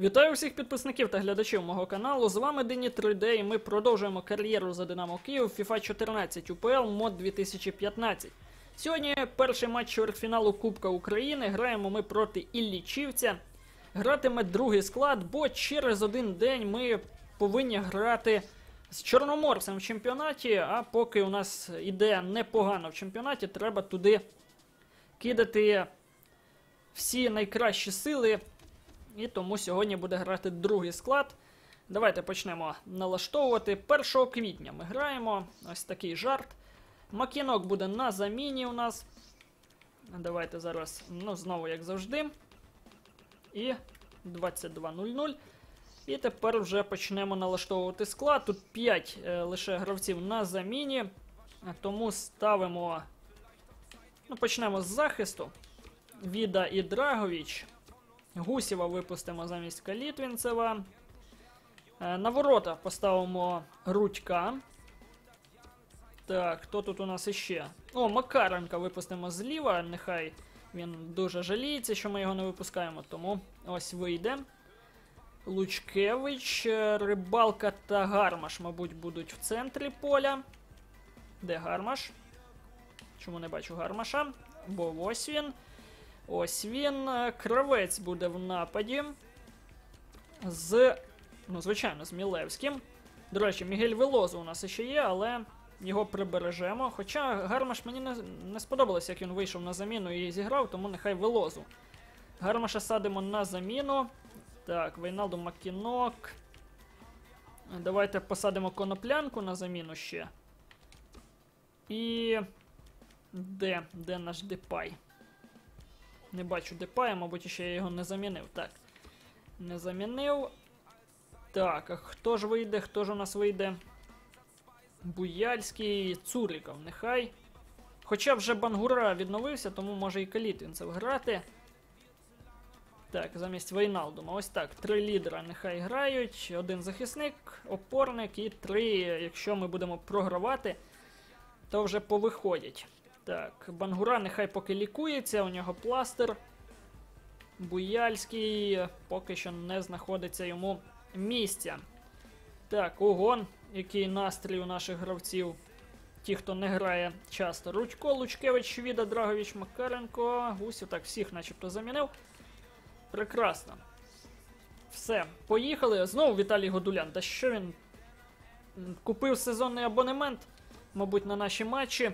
Вітаю всіх підписників та глядачів мого каналу. З вами Дині 3D і ми продовжуємо кар'єру за Динамо Київ FIFA 14 УПЛ мод 2015. Сьогодні перший матч чвертьфіналу Кубка України. Граємо ми проти Іллічівця. Гратиме другий склад, бо через один день ми повинні грати з Чорноморцем в чемпіонаті. А поки у нас іде непогано в чемпіонаті, треба туди кидати всі найкращі сили. І тому сьогодні буде грати другий склад. Давайте почнемо налаштовувати. 1 квітня ми граємо. Ось такий жарт. Макінок буде на заміні у нас. Давайте зараз, ну, знову, як завжди. І 22.00. І тепер вже почнемо налаштовувати склад. Тут 5 е, лише гравців на заміні. Тому ставимо. Ну, почнемо з захисту. Віда і Драгович. Гусєва випустимо замість Калітвінцева. Е, На ворота поставимо Рудька. Так, хто тут у нас іще? О, Макаренка випустимо зліва. Нехай він дуже жаліється, що ми його не випускаємо, тому ось вийде. Лучкевич, е, Рибалка та Гармаш, мабуть, будуть в центрі поля. Де Гармаш? Чому не бачу Гармаша? Бо ось він. Ось він. Е, Кравець буде в нападі. З. Ну, звичайно, з Мілевським. До речі, Мігель Велозу у нас ще є, але його прибережемо. Хоча Гармаш мені не, не сподобалось, як він вийшов на заміну і зіграв, тому нехай Велозу. Гармаша садимо на заміну. Так, Вейналду Макінок. Давайте посадимо коноплянку на заміну ще. І. Де? Де наш Депай? Не бачу Депая, мабуть, ще я його не замінив. Так. Не замінив. Так, а хто ж вийде? Хто ж у нас вийде? Буяльський, Цуріков, нехай. Хоча вже Бангура відновився, тому може і Калітвінцев грати. Так, замість Вейналдума. Ось так. Три лідера нехай грають. Один захисник, опорник і три, якщо ми будемо програвати, то вже повиходять. Так, Бангура нехай поки лікується, у нього пластир. Буяльський поки що не знаходиться йому місця. Так, огон, який настрій у наших гравців. Ті, хто не грає часто. Рудько, Лучкевич, Віда, Драгович, Макаренко. Гусів, так, всіх начебто замінив. Прекрасно. Все, поїхали. Знову Віталій Годулян. Та що він купив сезонний абонемент, мабуть, на наші матчі.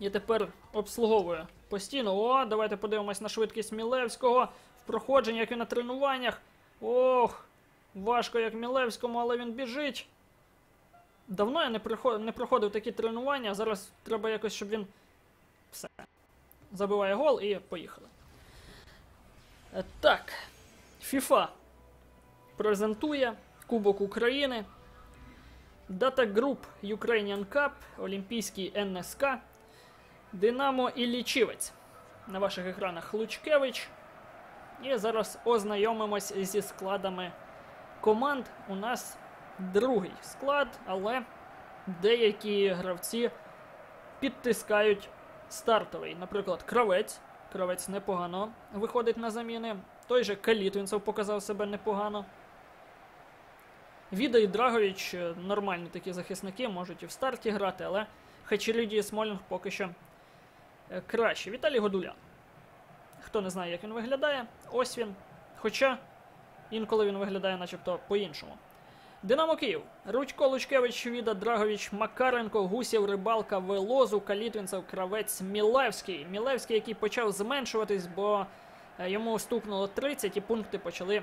І тепер обслуговує постійно. О, давайте подивимось на швидкість Мілевського в проходженні, як він на тренуваннях. Ох, важко як Мілевському, але він біжить. Давно я не, приход... не проходив такі тренування. Зараз треба якось, щоб він. Все. Забиває гол і поїхали. Е, Так. FIFA презентує Кубок України. Data Group Ukrainian Cup, Олімпійський НСК. Динамо і Лічівець. На ваших екранах Лучкевич. І зараз ознайомимось зі складами команд. У нас другий склад, але деякі гравці підтискають стартовий. Наприклад, кравець. Кравець непогано виходить на заміни. Той же Калітвінцев показав себе непогано. Віда і Драгович е, нормальні такі захисники, можуть і в старті грати, але Хачеріді і Смолінг поки що краще. Віталій Годуля. Хто не знає, як він виглядає, ось він. Хоча інколи він виглядає начебто по-іншому. Динамо Київ. Рудько, Лучкевич, Віда, Драгович, Макаренко, Гусєв, Рибалка, Велозу, Калітвінцев, Кравець, Мілевський. Мілевський, який почав зменшуватись, бо е, йому стукнуло 30 і пункти почали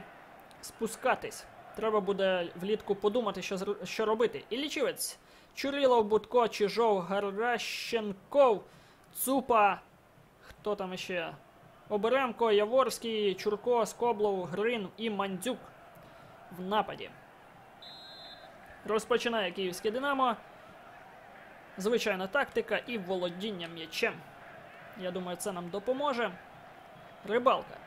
спускатись. Треба буде влітку подумати, що, що робити. І лічівець. Чурілов, Будко, Чижов, Гаращенков, Цупа. Хто там іще? Оберемко, Яворський, Чурко, Скоблов, Грин і Мандзюк в нападі. Розпочинає київське Динамо. Звичайна тактика і володіння м'ячем. Я думаю, це нам допоможе. Рибалка.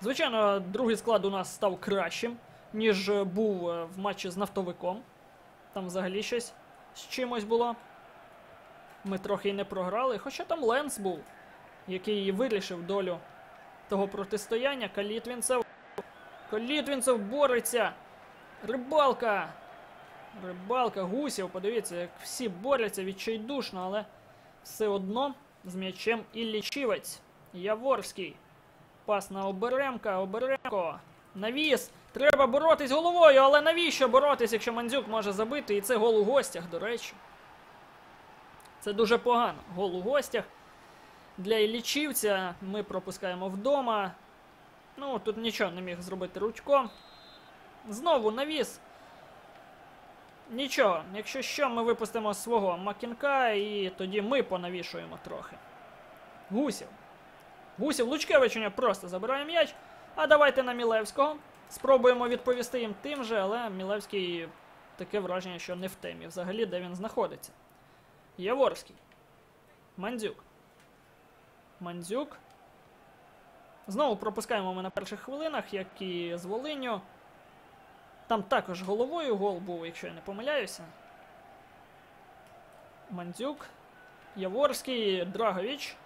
Звичайно, другий склад у нас став кращим, ніж був е, в матчі з нафтовиком. Там взагалі щось з чимось було. Ми трохи й не програли, хоча там Ленс був, який вирішив долю того протистояння. Калітвінцев Колітвінцев бореться. Рибалка. Рибалка, гусів, подивіться, як всі борються відчайдушно, але все одно з м'ячем і лічівець. Яворський. Пас на Оберемка, Оберемко. Навіс. Треба боротись головою, але навіщо боротись, якщо Мандзюк може забити? І це гол у гостях, до речі. Це дуже погано. Гол у гостях. Для Іллічівця ми пропускаємо вдома. Ну, тут нічого не міг зробити Рудько. Знову навіс. Нічого, якщо що, ми випустимо свого Макінка і тоді ми понавішуємо трохи. Гусів. Гусів Лучкевич у нього просто забирає м'яч. А давайте на Мілевського. Спробуємо відповісти їм тим же, але Мілевський таке враження, що не в темі взагалі, де він знаходиться. Яворський. Мандзюк. Мандзюк. Знову пропускаємо ми на перших хвилинах, як і з Волиню. Там також головою гол був, якщо я не помиляюся. Мандзюк. Яворський, Драгович.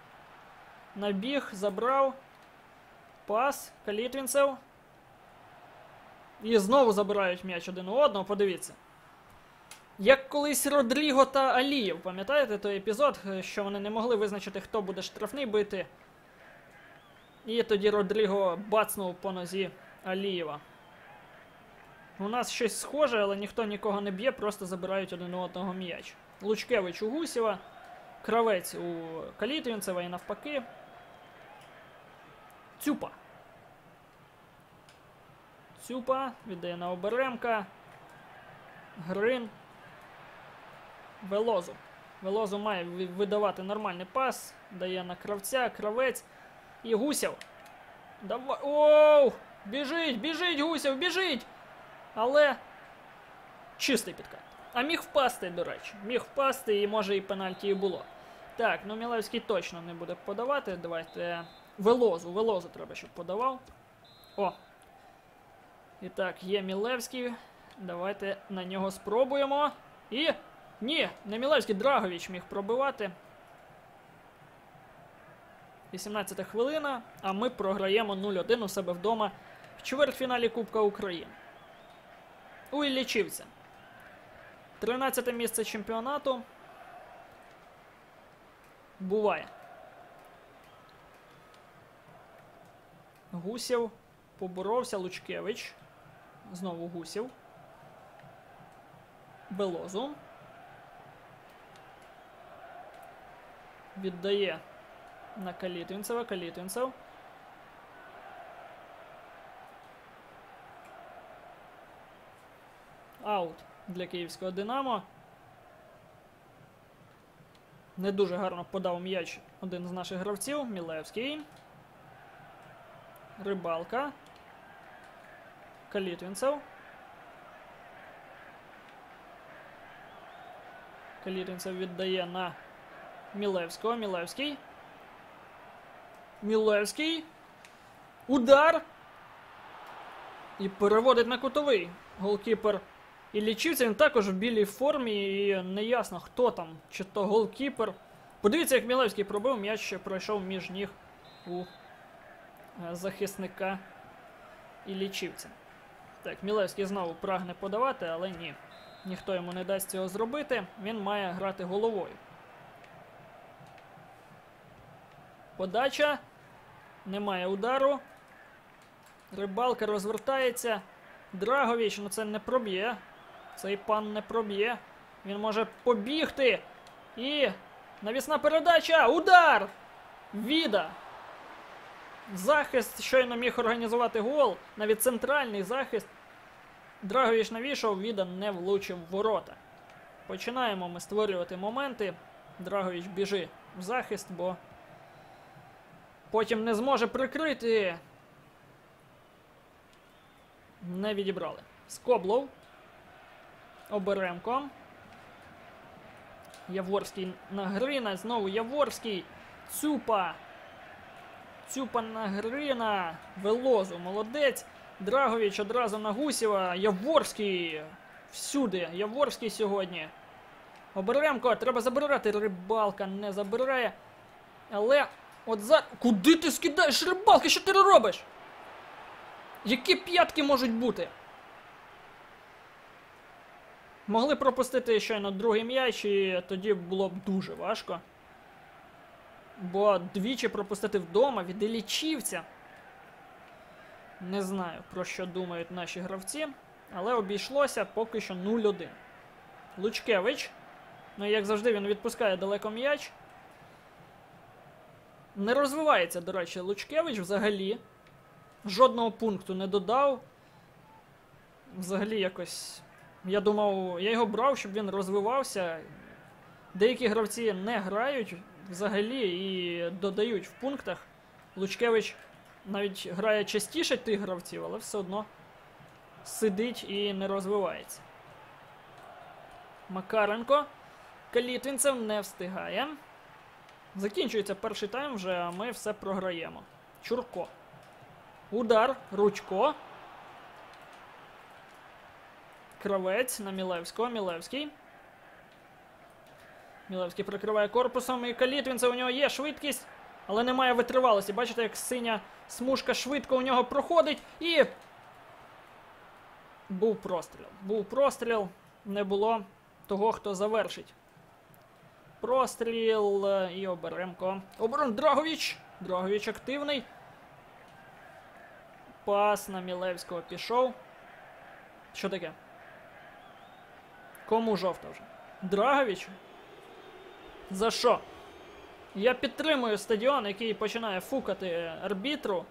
Набіг, забрав. Пас. Калітвінцев. І знову забирають м'яч один у одного, подивіться. Як колись Родріго та Алієв, пам'ятаєте той епізод, що вони не могли визначити, хто буде штрафний бити. І тоді Родріго бацнув по нозі Алієва. У нас щось схоже, але ніхто нікого не б'є, просто забирають один одного м'яч. Лучкевич у Гусєва, Кравець у Калітвінцева і навпаки. Цюпа. Цюпа віддає на Оберемка. Грин. Велозу. Велозу має видавати нормальний пас. Дає на кравця, кравець. І Гусєв. Давай. Оу! Біжить, біжить, Гусєв, біжить! Але чистий підкат. А міг впасти, до речі. Міг впасти і може і пенальті і було. Так, ну Мілевський точно не буде подавати. Давайте. Велозу, Велозу треба, щоб подавав. О. І так, є Мілевський. Давайте на нього спробуємо. І. Ні, не Мілевський, Драгович міг пробивати. 18 хвилина, а ми програємо 0-1 у себе вдома в чвертьфіналі Кубка України. У Іллічівця. 13 місце чемпіонату. Буває. Гусєв поборовся Лучкевич. Знову Гусєв. Белозу. Віддає на Калітвінцева. Калітвінцев. Аут для київського Динамо. Не дуже гарно подав м'яч один з наших гравців. Мілевський. Рибалка. Калітвінцев. Калітвінцев віддає на Мілевського. Мілевський. Мілевський. Удар. І переводить на кутовий. Голкіпер і лічився він також в білій формі, і не ясно, хто там, чи то голкіпер. Подивіться, як Мілевський пробив, м'яч ще пройшов між ніг у е, захисника і лічивця. Так, Мілевський знову прагне подавати, але ні. Ніхто йому не дасть цього зробити. Він має грати головою. Подача. Немає удару. Рибалка розвертається. Драгович, ну це не проб'є. Цей пан не проб'є. Він може побігти. І. Навісна передача! Удар! Віда! Захист щойно міг організувати гол. Навіть центральний захист. Драгович навішав, Віда не влучив в ворота. Починаємо ми створювати моменти. Драгович біжи в захист, бо потім не зможе прикрити. Не відібрали. Скоблов. Оберемко. Яворський на Грина. Знову Яворський. Цюпа. Цюпа на Грина. Велозу. Молодець. Драгович одразу на Гусєва. Яворський. Всюди. Яворський сьогодні. Оберемко. Треба забирати. Рибалка не забирає. Але. От за. Куди ти скидаєш рибалки? Що ти робиш? Які п'ятки можуть бути? Могли пропустити щойно другий м'яч, і тоді було б дуже важко. Бо двічі пропустити вдома від Ілічівця. Не знаю, про що думають наші гравці, але обійшлося поки що 0-1. Лучкевич. Ну, як завжди, він відпускає далеко м'яч. Не розвивається, до речі, Лучкевич взагалі. Жодного пункту не додав. Взагалі якось. Я думав, я його брав, щоб він розвивався. Деякі гравці не грають взагалі і додають в пунктах. Лучкевич навіть грає частіше тих гравців, але все одно сидить і не розвивається. Макаренко. Калітвінцев не встигає. Закінчується перший тайм вже, а ми все програємо. Чурко. Удар. Ручко. Кравець на Мілевського. Мілевський. Мілевський прикриває корпусом і Калітвінцев у нього є швидкість, але немає витривалості. Бачите, як синя смужка швидко у нього проходить і. Був простріл. Був простріл. Не було того, хто завершить. Простріл е, і Оберемко. Оборон Драговіч. Драговіч активний. Пас на Мілевського пішов. Що таке? Кому жовта вже? Драговічу? За що? Я підтримую стадіон, який починає фукати арбітру.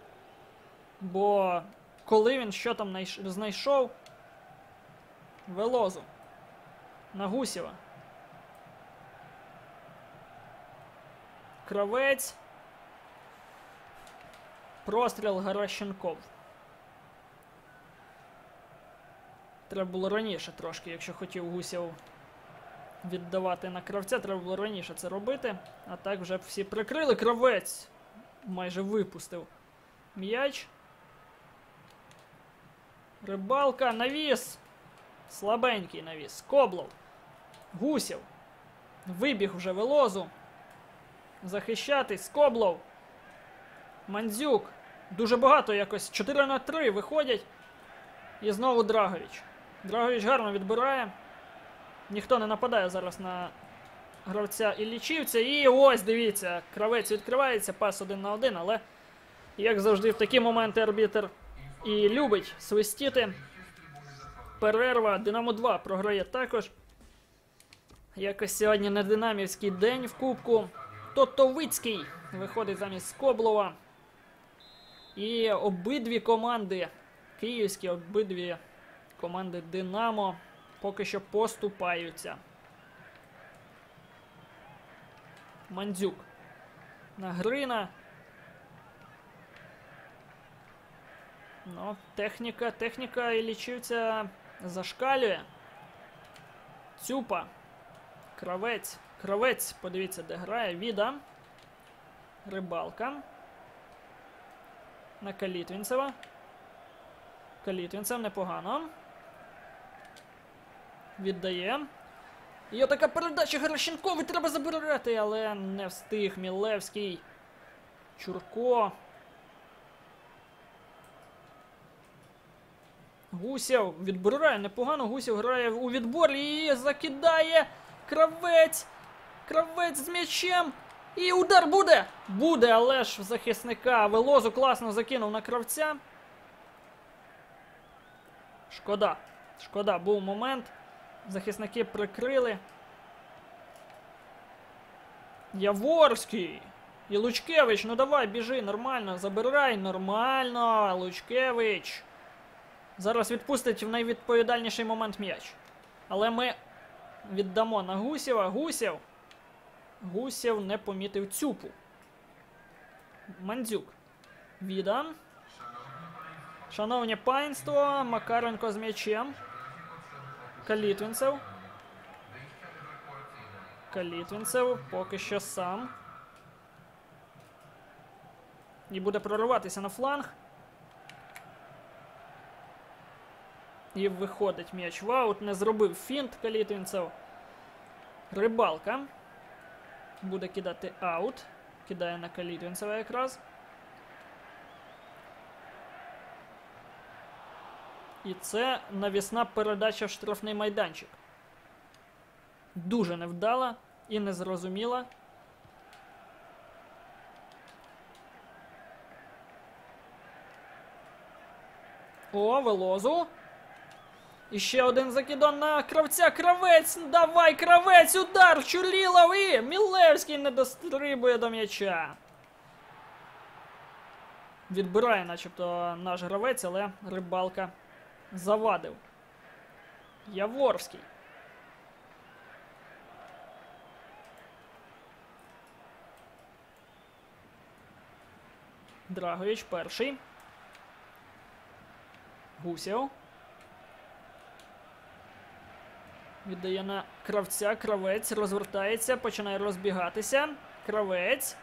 Бо коли він що там знайшов? Велозу. На Гусєва. Кравець. Простріл Гаращенков. Треба було раніше трошки, якщо хотів Гусєв віддавати на кравця, треба було раніше це робити. А так вже всі прикрили. Кравець майже випустив м'яч. Рибалка, навіс. Слабенький навіс. Коблов. Гусєв. Вибіг вже велозу. Захищатись. Коблов. Мандзюк. Дуже багато якось. 4 на 3 виходять. І знову Драгович. Драгович гарно відбирає. Ніхто не нападає зараз на гравця і лічівця. І ось, дивіться, кравець відкривається, пас один на один, але, як завжди, в такі моменти арбітер і любить свистіти. Перерва. Динамо 2 програє також. Якось сьогодні не динамівський день в Кубку. Тотовицький виходить замість Скоблова. І обидві команди, київські обидві команди Динамо поки що поступаються. Мандзюк. На Грина. Ну, техніка, техніка і лічивця зашкалює. Цюпа. Кравець. Кравець, подивіться, де грає. Віда. Рибалка. На Калітвінцева. Калітвінцев непогано. Віддає. І отака передача Геращенкові треба забирати, але не встиг Мілевський. Чурко. Гусєв відбирає непогано. Гусєв грає у відборі і закидає. Кравець. Кравець з м'ячем. І удар буде! Буде, але ж захисника Велозу класно закинув на кравця. Шкода. Шкода, був момент. Захисники прикрили. Яворський. І Лучкевич, ну давай, біжи, нормально, забирай, нормально, Лучкевич. Зараз відпустить в найвідповідальніший момент м'яч. Але ми віддамо на Гусєва. Гусєв. Гусєв не помітив цюпу. Мандзюк. Віда. Шановні панство, Макаренко з м'ячем. Калітвінцев. Калітвінцев поки що сам. І буде прориватися на фланг. І виходить м'яч в аут. Не зробив фінт Калітвінцев. Рибалка. Буде кидати аут. Кидає на Калітвінцева якраз. І це навісна передача в штрафний майданчик. Дуже невдала і незрозуміла. О, велозу. І ще один закидон на кравця. Кравець! Давай, кравець! Удар! Чурілов і Мілевський не дострибує до м'яча. Відбирає, начебто, наш гравець, але рибалка завадив. Яворський. Драгович перший. Гусєв. Віддає на кравця. Кравець розвертається, починає розбігатися. Кравець.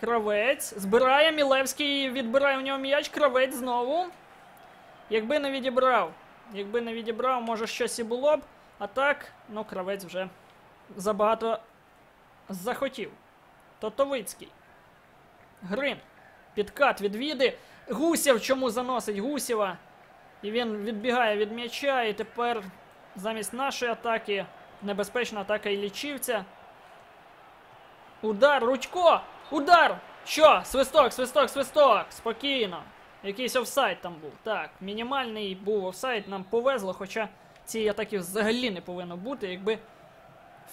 Кравець. Збирає. Мілевський відбирає у нього м'яч. Кравець знову. Якби не відібрав. Якби не відібрав, може щось і було б. А так, ну, кравець вже забагато захотів. Тотовицький. Грин. Підкат відвіди. Гусєв чому заносить Гусєва? І він відбігає від м'яча, і тепер замість нашої атаки небезпечна атака і лічівця. Удар, Рудько! Удар! Що? Свисток, свисток, свисток! Спокійно. Якийсь офсайд там був. Так, мінімальний був офсайд, нам повезло, хоча цієї атаки взагалі не повинно бути, якби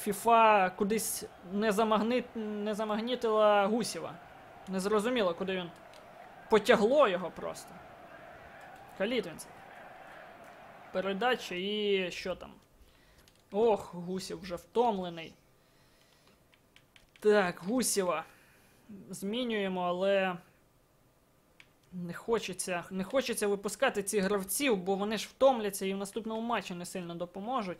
FIFA кудись не, замагни... не замагнітила Гусєва. Не зрозуміло, куди він потягло його просто. Калітвінцев. Передача і що там? Ох, Гусів вже втомлений. Так, Гусєва. Змінюємо, але. Не хочеться не хочеться випускати цих гравців, бо вони ж втомляться і в наступному матчі не сильно допоможуть.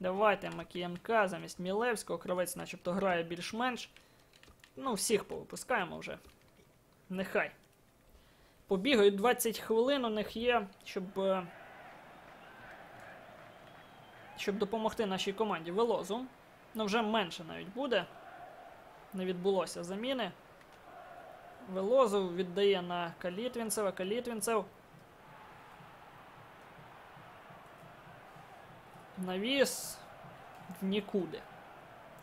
Давайте Макіянка замість Мілевського. Кравець начебто грає більш-менш. Ну, всіх повипускаємо вже. Нехай. Побігають 20 хвилин у них є, щоб. Щоб допомогти нашій команді Велозу. Ну, вже менше навіть буде. Не відбулося заміни. Велозу віддає на Калітвінцева. Калітвінцев. Навіс в нікуди.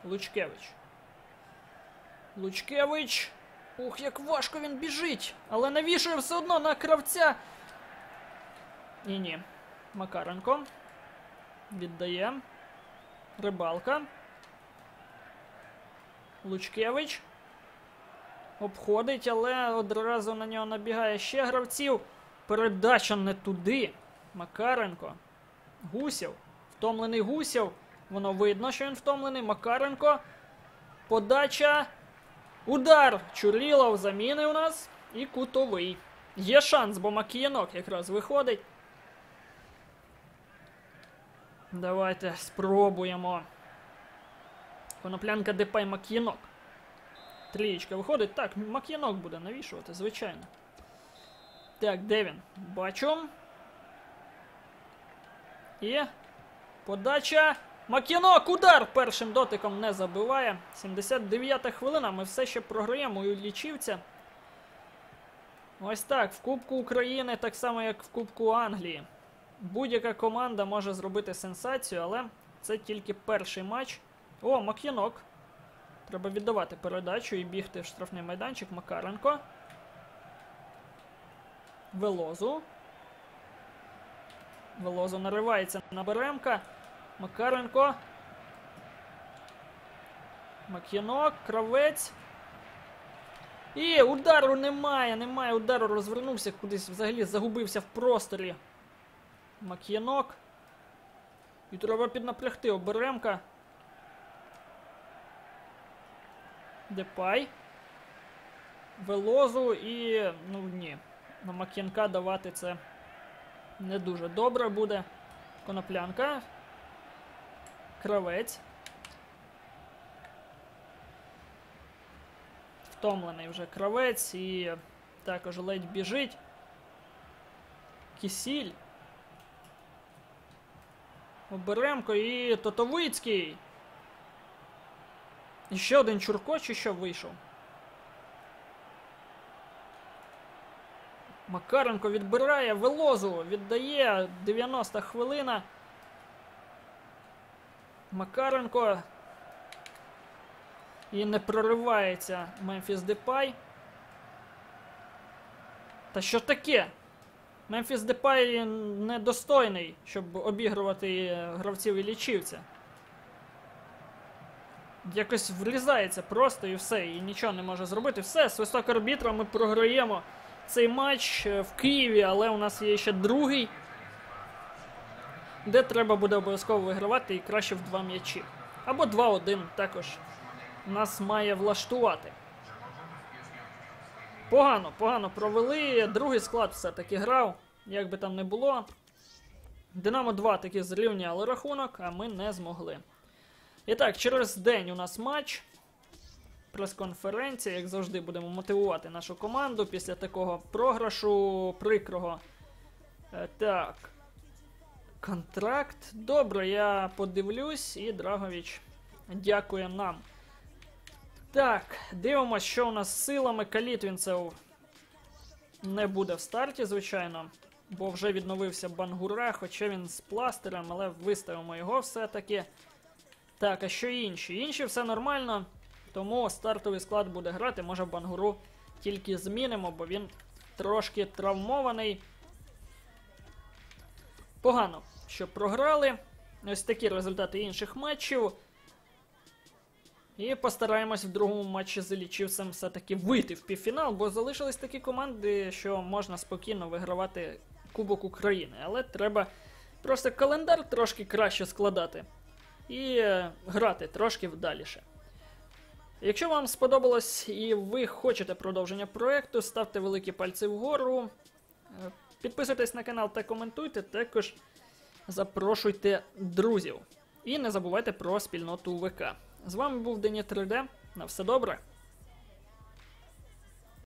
Лучкевич. Лучкевич. Ух, як важко він біжить! Але навішує все одно на кравця. Ні, ні. Макаренко. Віддає. Рибалка. Лучкевич. Обходить, але одразу на нього набігає ще гравців. Передача не туди. Макаренко. Гусєв. Втомлений Гусєв. Воно видно, що він втомлений. Макаренко. Подача. Удар! Чурілов заміни у нас. І кутовий. Є шанс, бо Макіянок якраз виходить. Давайте спробуємо. Коноплянка Депай Мак'янок. Трієчка виходить. Так, Мак'янок буде навішувати, звичайно. Так, де він? Бачу. І. Подача. Мак'янок! Удар! Першим дотиком не забиває. 79-та хвилина. Ми все ще програємо у лічівця. Ось так. В Кубку України, так само, як в Кубку Англії. Будь-яка команда може зробити сенсацію, але це тільки перший матч. О, Мак'янок. Треба віддавати передачу і бігти в штрафний майданчик. Макаренко. Велозу. Велозу наривається на Беремка. Макаренко. Мак'янок. Кравець. І удару немає, немає удару, розвернувся кудись, взагалі загубився в просторі. Мак'янок. І треба піднапрягти оберемка. Депай. Велозу і. ну ні. На Мак'янка давати це не дуже добре буде. Коноплянка. Кравець. Втомлений вже кравець і також ледь біжить. Кісіль. Оберемко і Тотовицький. І ще один Чурко чи що вийшов? Макаренко відбирає Велозу, віддає 90 хвилина. Макаренко. І не проривається Мемфіс Депай. Та що таке? Мемфіс Депай недостойний, щоб обігрувати е, гравців і лічівця. Якось влізається просто і все, і нічого не може зробити. Все, свисток арбітра, ми програємо цей матч е, в Києві, але у нас є ще другий, де треба буде обов'язково вигравати і краще в два м'ячі. Або 2-1 також нас має влаштувати. Погано, погано провели. Другий склад все-таки грав, як би там не було. Динамо 2 таки зрівняли рахунок, а ми не змогли. І так, через день у нас матч. Прес-конференція, як завжди, будемо мотивувати нашу команду після такого програшу прикрого. Е, так. Контракт. Добре, я подивлюсь, і Драгович дякує нам. Так, дивимося, що у нас з силами. Калітвінцев не буде в старті, звичайно. Бо вже відновився Бангура, хоча він з пластирем, але виставимо його все-таки. Так, а що інші? Інші все нормально, тому стартовий склад буде грати. Може Бангуру тільки змінимо, бо він трошки травмований. Погано, що програли. Ось такі результати інших матчів. І постараємось в другому матчі з лічівцем все-таки вийти в півфінал, бо залишились такі команди, що можна спокійно вигравати Кубок України. Але треба просто календар трошки краще складати і е, грати трошки вдаліше. Якщо вам сподобалось і ви хочете продовження проекту, ставте великі пальці вгору. Е, Підписуйтесь на канал та коментуйте, також запрошуйте друзів. І не забувайте про спільноту ВК. З вами був Дені 3D. На все добре.